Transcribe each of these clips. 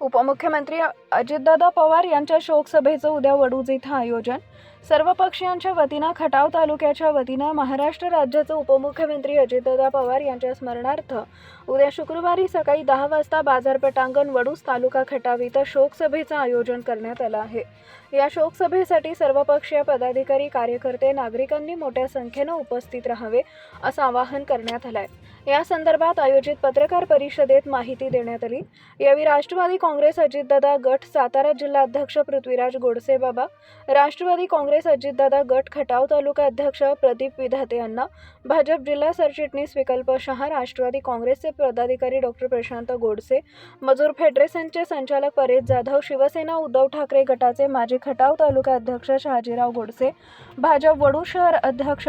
उपमुख्यमंत्री अजितदादा पवार यांच्या शोकसभेचं उद्या वडूज इथं आयोजन. सर्व पक्षीयांच्या वतीनं खटाव तालुक्याच्या वतीनं महाराष्ट्र राज्याचे उपमुख्यमंत्री अजितदादा पवार यांच्या स्मरणार्थ उद्या शुक्रवारी सकाळी दहा वाजता बाजारपेठांगण वडूस तालुका खटाव इथं शोकसभेचं आयोजन करण्यात आलं आहे. या शोकसभेसाठी सर्वपक्षीय पदाधिकारी कार्यकर्ते नागरिकांनी मोठ्या संख्येनं उपस्थित राहावे असं आवाहन करण्यात आलं आहे या संदर्भात आयोजित पत्रकार परिषदेत माहिती देण्यात आली. यावेळी राष्ट्रवादी काँग्रेस अजितदादा गट सातारा जिल्हा अध्यक्ष पृथ्वीराज गोडसेबाबा राष्ट्रवादी काँग्रेस अजितदादा गट खटाव तालुका अध्यक्ष प्रदीप विधाते यांना भाजप जिल्हा सरचिटणीस विकल्प शहा राष्ट्रवादी काँग्रेसचे पदाधिकारी डॉक्टर प्रशांत गोडसे मजूर फेडरेशनचे संचालक परेश जाधव शिवसेना उद्धव ठाकरे गटाचे माजी खटाव तालुका अध्यक्ष शहाजीराव गोडसे भाजप वडू शहर अध्यक्ष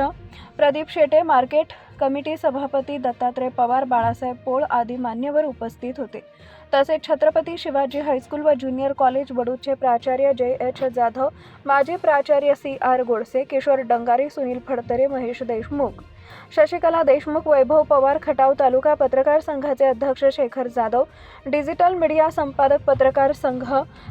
प्रदीप शेटे मार्केट कमिटी सभापती दत्तात्रय पवार बाळासाहेब पोळ आदी मान्यवर उपस्थित होते. तसेच छत्रपती शिवाजी हायस्कूल व ज्युनियर कॉलेज वडूचे प्राचार्य जय एच जाधव माजी प्राचार्य सी आर गोडसे किशोर डंगारी सुनील फडतरे महेश देशमुख शशिकला देशमुख वैभव पवार खटाव तालुका पत्रकार संघाचे अध्यक्ष शेखर जाधव डिजिटल मीडिया संपादक पत्रकार संघ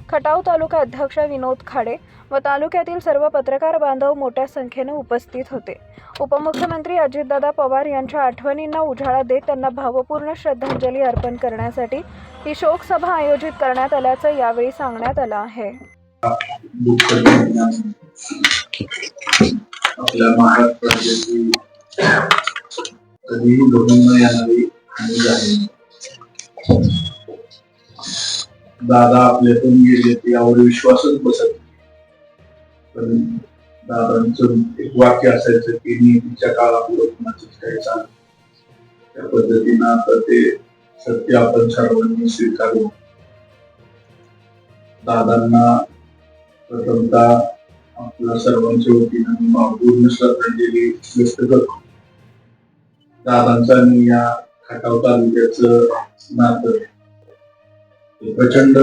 खटाव तालुका अध्यक्ष विनोद खाडे व तालुक्यातील सर्व पत्रकार बांधव मोठ्या संख्येने उपस्थित होते. उपमुख्यमंत्री अजितदादा पवार यांच्या आठवणींना उजाळा देत त्यांना भावपूर्ण श्रद्धांजली अर्पण करण्यासाठी ही शोकसभा आयोजित करण्यात आल्याचं यावेळी सांगण्यात आलं आहे. आपल्या महाराष्ट्र कधीही घडून न येणारी दादा आपल्यातून गेले यावर विश्वासच बसत पण दादांचं एक वाक्य असायचं की नेहमीच्या काळापुढे कुणाचंच काही चालत त्या पद्धतीनं आता ते सत्य आपण सर्वांनी स्वीकारू. दादांना प्रथमतः आपल्या सर्वांच्या वतीनं मी भावपूर्ण श्रद्धांजली व्यक्त करतो. दादांचा आणि या खटाव तालुक्याचं नातं. हे प्रचंड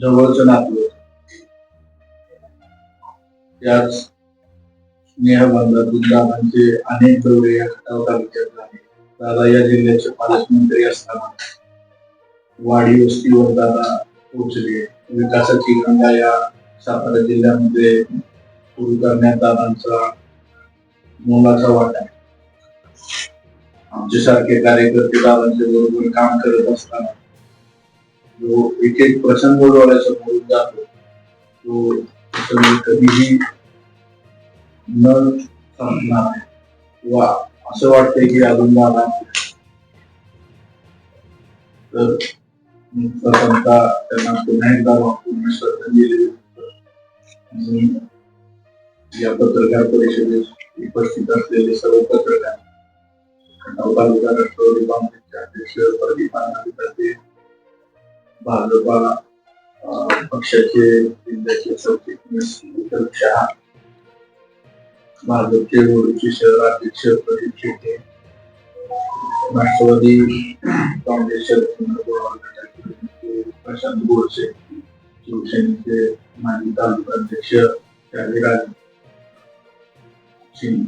जवळचं नातं होतं. याच स्नेहबंधातून दादांचे अनेक दौरे या खटाव तालुक्यात झाले. दादा या जिल्ह्याचे पालकमंत्री असताना वाडी वस्तीवर दादा पोहोचले. विकासाची गंगा या सातारा जिल्ह्यामध्ये सुरू करण्यात दादांचा मोलाचा वाटा आहे. आमच्यासारखे कार्यकर्ते दादांच्या बरोबर काम करत असताना जो एक एक प्रसंग डोळ्यासमोर जातो तो कधीही न संपणार असं वाटतंय की अजून तर त्यांना पुन्हा एकदा श्रद्धांजली या पत्रकार परिषदेत उपस्थित असलेले सर्व पत्रकार। तालुका राष्ट्रवादी काँग्रेसचे अध्यक्ष प्रदीप अण्णाविकाचे भाजपा पक्षाचे जिल्ह्याचे सरचिटणीस विठ्ठल शहा भाजपचे वडूचे शहर अध्यक्ष प्रदीप शेटे राष्ट्रवादी काँग्रेस प्रशांत गोडसे शिवसेनेचे माजी तालुका अध्यक्ष सिंग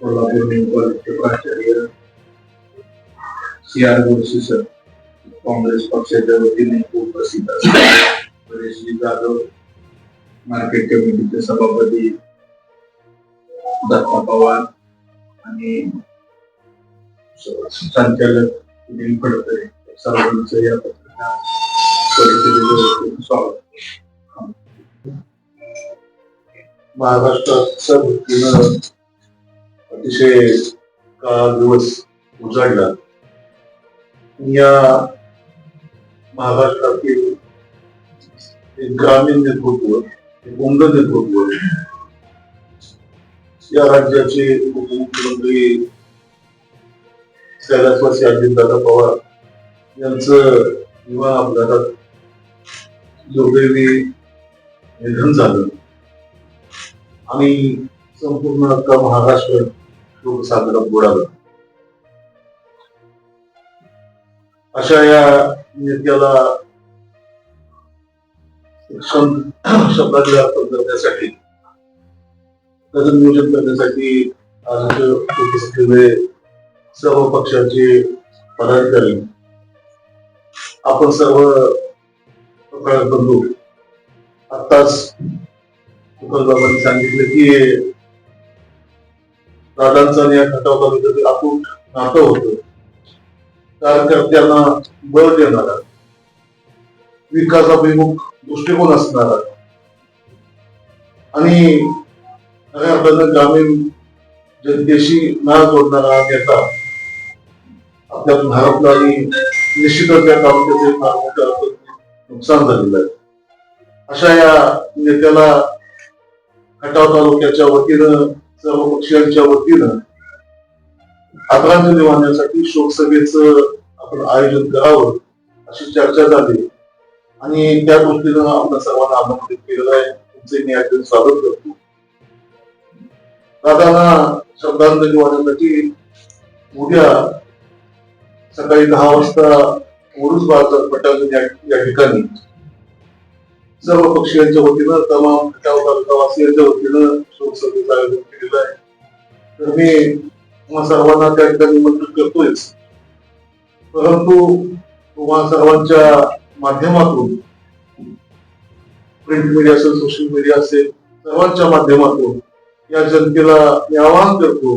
कोल्हापूर न्यू कॉलेजचे प्राचार्य C R Godse sir Congress पक्षाच्या वतीने उपस्थित असतात. परेशजी जाधव मार्केट कमिटीचे सभापती दत्ता पवार आणि संचालक सुनील फडतरे सर्वांचं या पत्रकार परिषदेच्या स्वागत महाराष्ट्रात सर्व अतिशय काळा दिवस उजाडला. या महाराष्ट्रातील एक ग्रामीण नेतृत्व एक उमद नेतृत्व या राज्याचे उपमुख्यमंत्री कैलासवासी अजितदादा पवार यांचं विवाह अपघातात दुर्दैवी निधन झालं. आणि संपूर्ण अख्खा महाराष्ट्र शोक साजरा बुडाला. अशा या नेत्याला शब्द- अर्पण करण्यासाठी त्याचं नियोजन करण्यासाठी आज उपस्थित असलेले सर्व पक्षाचे पदाधिकारी आपण सर्व प्रकाश बंधू आत्ताच बाबांनी सांगितलं की दादांचं आणि या खटाव तालुक्यातील अतूट नातं होतं. कार्यकर्त्यांना बळ देणारा विकासाभिमुख दृष्टिकोन असणारा आणि खऱ्या अर्थानं ग्रामीण जनतेशी नाळ जोडणारा नेता आपल्या भारतला आणि निश्चितच या तालुक्याचे फार मोठ्या नुकसान झालेलं आहे. अशा या नेत्याला खटाव तालुक्याच्या वतीनं सर्व पक्षांच्या वतीनं आदरांजली वाहण्यासाठी शोकसभेचं आपण आयोजन करावं अशी चर्चा झाली. आणि त्या गोष्टीनं आपल्या सर्वांना आमंत्रित केलेलं आहे. तुमचे मी यातून स्वागत करतो. दादांना श्रद्धांजली वाहण्यासाठी उद्या सकाळी दहा वाजता ओरुस बाजार पटांगण या ठिकाणी सर्व पक्षीयांच्या वतीनं तमाम तालुकावासियांच्या वतीनं शोकसभेचं आयोजन केलेलं आहे. तर मी तुम्हा सर्वांना त्या ठिकाणी निमंत्रित करतोयच. परंतु तुम्हा सर्वांच्या माध्यमातून प्रिंट मीडिया असेल सोशल मीडिया असेल सर्वांच्या माध्यमातून या जनतेला मी आवाहन करतो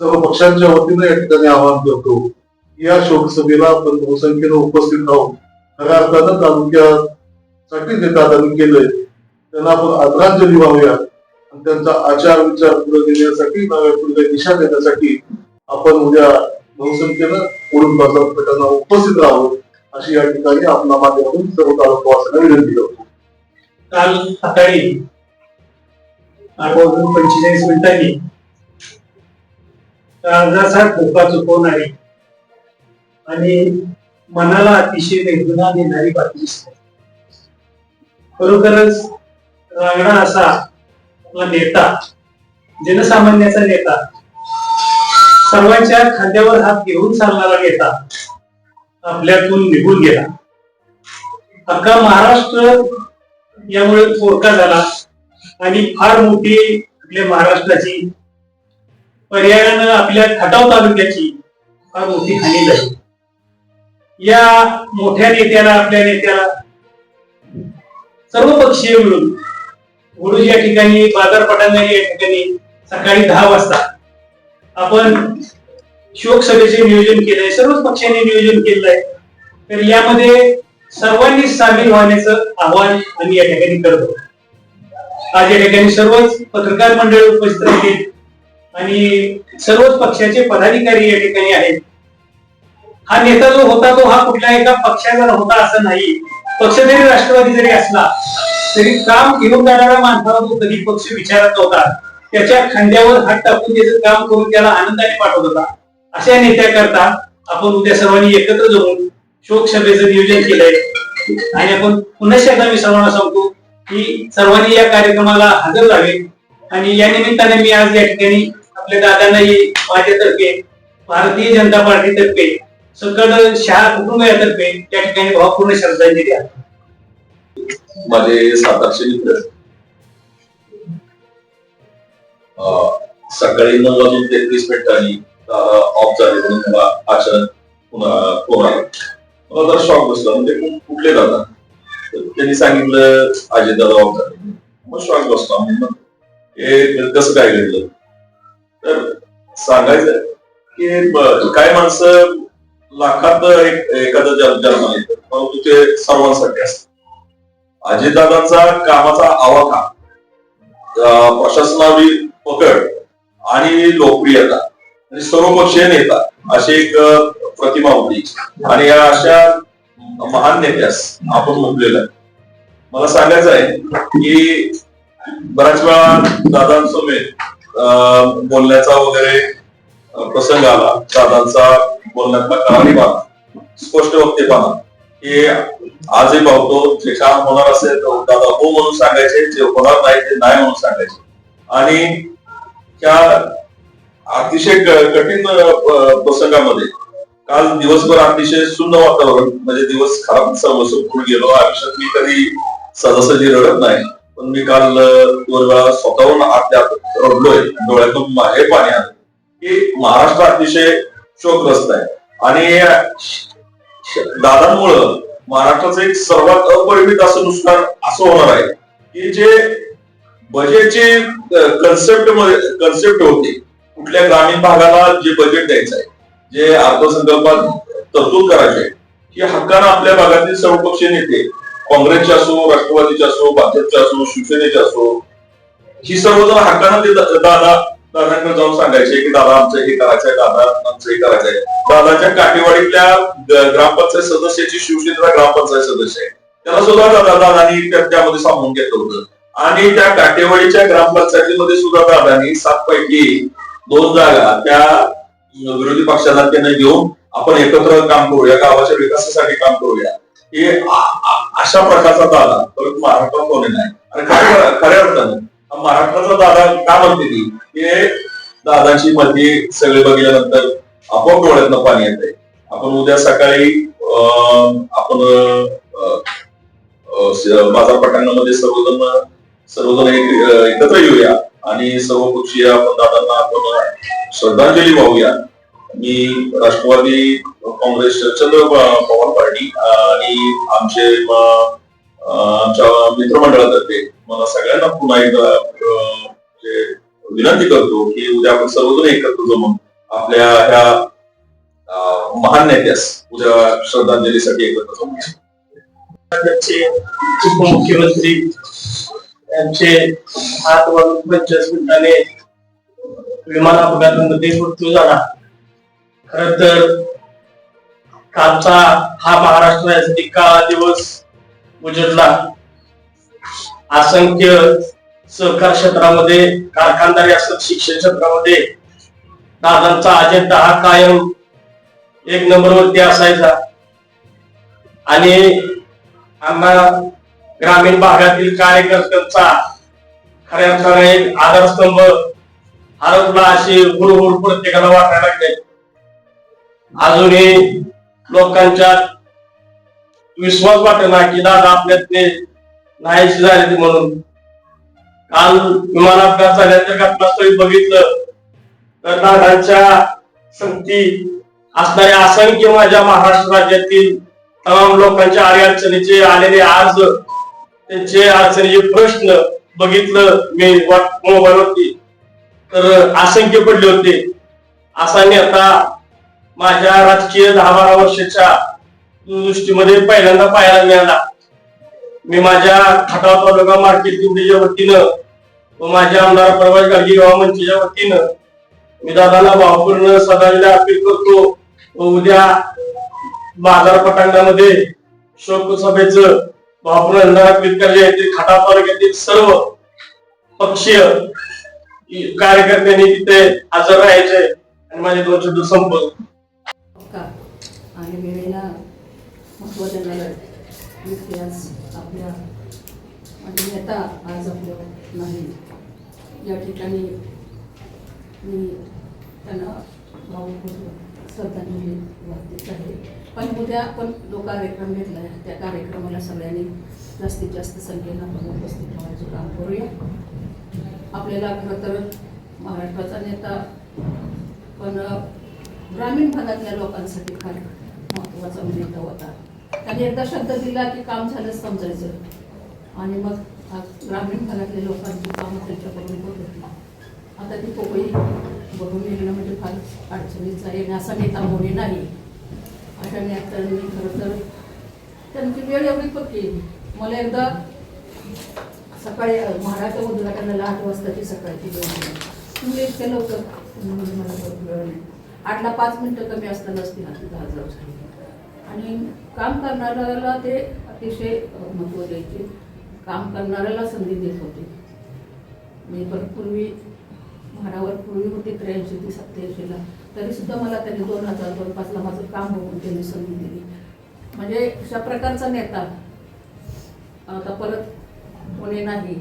सर्व पक्षांच्या वतीने या ठिकाणी आवाहन करतो या शोकसभेला आपण बहुसंख्येनं उपस्थित राहून खऱ्या अर्थानं तालुक्यासाठी जे दादांनी केलंय त्यांना आपण आदरांजली वाहूया त्यांचा आचार विचार पुढे देण्यासाठी नव्या पुढे दिशा देण्यासाठी आपण उद्या बहुसंख्येनं ओढून बाजारपेठांना उपस्थित राहू अशी या ठिकाणी आपला माध्यमातून सर्व तालुकावासियांना विनंती करतो. काल सकाळी आठ वाजून पंचेचाळीस मिनिटांनी काळजाचा ठोका चुकवणारी आणि मनाला अतिशय वेदना देणारी बातमी दिसते. खरोखरच रांगणा असा नेता जनसामान्याचा नेता सर्वांच्या खांद्यावर हात घेऊन चालणारा नेता आपल्यातून निघून गेला. अख्खा महाराष्ट्र यामुळे थोडका झाला आणि फार मोठी आपल्या महाराष्ट्राची पर्यायानं आपल्या खटाव तालुक्याची फार मोठी हानी झाली. या मोठ्या नेत्याला आपल्या नेत्याला सर्व पक्षीय मिळून वडूज या ठिकाणी बाजार पटांगणी या ठिकाणी सकाळी दहा वाजता आपण शोक सभेचे नियोजन केलंय सर्वच पक्षांनी नियोजन केलंय तर यामध्ये सर्वांनी सामील होण्याचं आव्हान आम्ही या ठिकाणी करतो. आज या ठिकाणी सर्वच पत्रकार मंडळ उपस्थित राहतील आणि सर्वच पक्षाचे पदाधिकारी या ठिकाणी आहेत. हा नेता जो होता तो हा कुठल्या एका पक्षाचा होता असं नाही. पक्ष जरी राष्ट्रवादी जरी असला तरी काम घेऊन जाणारा माणसाला तो कधी पक्ष विचारत नव्हता त्याच्या खांद्यावर हात टाकून त्याचं काम करून त्याला आनंदाने पाठवत होता. अशा नेत्याकरता आपण उद्या सर्वांनी एकत्र जाऊन शोक सभेचं नियोजन केलंय. आणि आपण पुन्हा एकदा मी सर्वांना सांगतो की सर्वांनी या कार्यक्रमाला हजर राहावे. आणि या निमित्ताने मी आज या ठिकाणी आपल्या दादांनाही माझ्यातर्फे भारतीय जनता पार्टीतर्फे सकल शहा कुटुंबातर्फे या ठिकाणी भावपूर्ण श्रद्धांजली आहे माझे सात आठशे मित्र. अं, सकाळी नऊ वाजून तेहतीस मिनिटांनी ऑफ झाले म्हणून मला अचानक पुन्हा फोन आला. मला जरा शॉक बसला. म्हणजे कुठले दादा? त्यांनी सांगितलं अजय दादा ऑफ झाले. मग शॉक बसला. म्हणून हे कसं काय घडलं? तर सांगायचं की काय माणसं लाखात एक एखादं जन्म येतं परंतु ते सर्वांसाठी असतं अजितदादांचा कामाचा आवाका प्रशासनावरील प्रशासनावी पकड आणि लोकप्रियता आणि सर्वपक्षीय नेता अशी एक प्रतिमा होती. आणि या अशा महान नेत्यास आपण म्हटलेलं आहे. मला सांगायचं आहे की बऱ्याच वेळा दादांसमोर अं, बोलण्याचा वगैरे प्रसंग आला. दादांचा बोलण्यातला कहाणीपणा स्पष्ट वक्तेपणा. की आजही पाहतो जे काम होणार असेल तर दादा हो म्हणून सांगायचे जे होणार नाही ते नाही म्हणून सांगायचे. आणि त्या अतिशय कठीण प्रसंगामध्ये काल दिवसभर अतिशय सुन्न वातावरण म्हणजे दिवस खराब सर्व गेलो. आयुष्यात मी कधी सहजासहजी रडत नाही पण मी काल दोन वेळा स्वतःहून आतल्या रडलोय डोळ्यातून हे पाणी आलं. की महाराष्ट्र अतिशय शोकग्रस्त आहे. आणि दादांमुळं महाराष्ट्राचं एक सर्वात अपरिमित असं नुकसान असं होणार आहे की जे बजेटचे कन्सेप्टमध्ये कन्सेप्ट होते कुठल्या ग्रामीण भागाला जे बजेट द्यायचं आहे जे अर्थसंकल्पात तरतूद करायचे आहे की हक्कानं आपल्या भागातील सर्वपक्षीय नेते काँग्रेसचे असो राष्ट्रवादीचे असो भाजपचे असो शिवसेनेचे असो ही सर्वजण हक्कानं ते दादा दादांना जाऊन सांगायचे की दादा आमचं हे करायचंय दादा आमचं हे करायचंय. दादाच्या काठेवाडीतल्या ग्रामपंचायत सदस्याची शिवसेनेचा ग्रामपंचायत सदस्य आहे. त्याला सुद्धा दादा दादानी त्यामध्ये सामावून घेतलं होतं. आणि त्या काठेवाडीच्या ग्रामपंचायतीमध्ये सुद्धा दादानी सात पैकी दोन जागा त्या विरोधी पक्षाला त्यांना घेऊन आपण एकत्र काम करूया गावाच्या विकासासाठी काम करूया. हे अशा प्रकारचा दादा परत महाराष्ट्रात कोणी नाही. आणि खऱ्या खऱ्या अर्थानं महाराष्ट्राचा दादा का म्हणते ती? हे दादाची मती सगळे बघितल्यानंतर आपोआप डोळ्यातनं पाणी येते आपण उद्या सकाळी अं, आपण बाजार पटांगणामध्ये सर्वजण सर्वजण एकत्र येऊया आणि सर्व पक्षीय आपण दादांना आपण श्रद्धांजली वाहूया. मी राष्ट्रवादी काँग्रेस चंद्र पवार पार्टी आणि आमचे आमच्या मित्रमंडळातर्फे मला सगळ्यांना पुन्हा एकदा म्हणजे विनंती करतो की उद्या आपण सर्वजण एकत्र जमून आपल्या ह्या महान नेत्यास उद्या श्रद्धांजलीसाठी एकत्र जमूया राज्याचे उपमुख्यमंत्री यांचे हात वाढून पंचवीस मिनिटाने विमान अपघातामध्ये मृत्यू झाला. खर तर कालचा हा महाराष्ट्र यासाठी काळा दिवस उजडला. असंख्य सहकार क्षेत्रामध्ये कारखानदारी असत शिक्षण क्षेत्रामध्ये दादांचा अजेंडा हा कायम एक नंबरवरती असायचा. आणि आम्हा ग्रामीण भागातील कार्यकर्त्यांचा खऱ्या अर्थाने एक आधारस्तंभ हरपला अशी हुरहुर प्रत्येकाला वाटायला लागले. अजूनही लोकांच्या विश्वास वाटेना की दादा आपल्यात ते नाहीशी झाले म्हणून. काल विमान अपघात झाल्याच्या घटनास्थळी बघितलं तर दादांच्या संगती असणाऱ्या असंख्य माझ्या महाराष्ट्र राज्यातील तमाम लोकांच्या आडी अडचणीचे आलेले आज त्यांचे अडचणीचे प्रश्न बघितलं मी मोबाईलवरती. तर असंख्य पडले होते. असा नेता माझ्या राजकीय दहा बारा वर्षाच्या दृष्टीमध्ये पहिल्यांदा पाहायला मिळाला. मी माझ्या खटाव तालुका मार्केट कमिटीच्या वतीनं व माझ्या आमदार प्रभास गाडगी युवा मंचच्या वतीनं मी दादाला भावपूर्ण श्रद्धांजली अपील करतो व उद्या बाजार पटांगणामध्ये शोक सभेचं भावपूर्ण अंधार अपील करणे येथील खटाव तालुक्यातील सर्व पक्षीय कार्यकर्त्यांनी तिथे हजर राहायचे आणि माझे दोन शब्द संपल आणि वेळेला महत्त्व देणारा व्यक्ती आज आपल्या आणि नेता आज आपल्या नाही. या ठिकाणी मी त्यांना भावपूर्ण श्रद्धांजली वाहतेच आहे. पण उद्या आपण जो कार्यक्रम घेतला आहे त्या कार्यक्रमाला सगळ्यांनी जास्तीत जास्त संख्येनं आपण उपस्थित राहण्याचं काम करूया. आपल्याला खरं तर महाराष्ट्राचा नेता पण ग्रामीण भागातल्या लोकांसाठी कार्यक्रम महत्त्वाचा नेता होता. त्यांनी एकदा शब्द दिला की काम झालंच समजायचं. आणि मग ग्रामीण भागातल्या लोकांची कामं त्यांच्याकडून होत होती. आता ती पोकळी बघून येणं म्हणजे फार अडचणीचा येणं असा नेता होणे नाही. अशा नेत्यांनी खरं तर त्यांची वेळ एवढी पक्की. मला एकदा सकाळी महाराष्ट्र उद्घाटनाला आठ वाजताची सकाळची वेळ तुम्ही इतक्या लवकर मला बरोबर वेळ नाही. आठला पाच मिनटं कमी असताना असतील आता दहा हजार आणि काम करणाऱ्याला ते अतिशय महत्त्व द्यायचे. काम करणाऱ्याला संधी देत होते. मी पण पूर्वी भाडावर पूर्वी होती त्र्याऐंशी ते सत्याऐंशीला तरीसुद्धा मला त्यांनी दोन हजार दोन पाचला माझं काम बघून त्यांनी संधी दिली. म्हणजे अशा प्रकारचा नेता. आता परत कोणी नाही.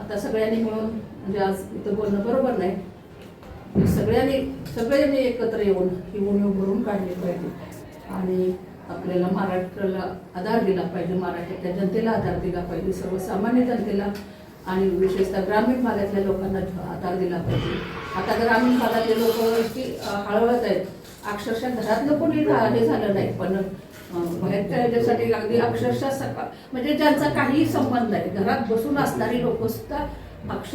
आता सगळ्यांनी मिळून म्हणजे आज इथं बोलणं बरोबर नाही. सगळ्यांनी सगळ्यांनी एकत्र येऊन ही उणीव भरून काढली पाहिजे. आणि आपल्याला महाराष्ट्राला आधार दिला पाहिजे महाराष्ट्राच्या जनतेला आधार दिला पाहिजे सर्वसामान्य जनतेला आणि विशेषतः ग्रामीण भागातल्या लोकांना आधार दिला पाहिजे. आता ग्रामीण भागातले लोक की हळवत आहेत. अक्षरशः घरातलं कोणी हे झालं नाही पण बाहेरच्या याच्यासाठी अगदी अक्षरशः सकाळ म्हणजे ज्यांचा काही संबंध आहे घरात बसून असणारी लोक सुद्धा अक्षर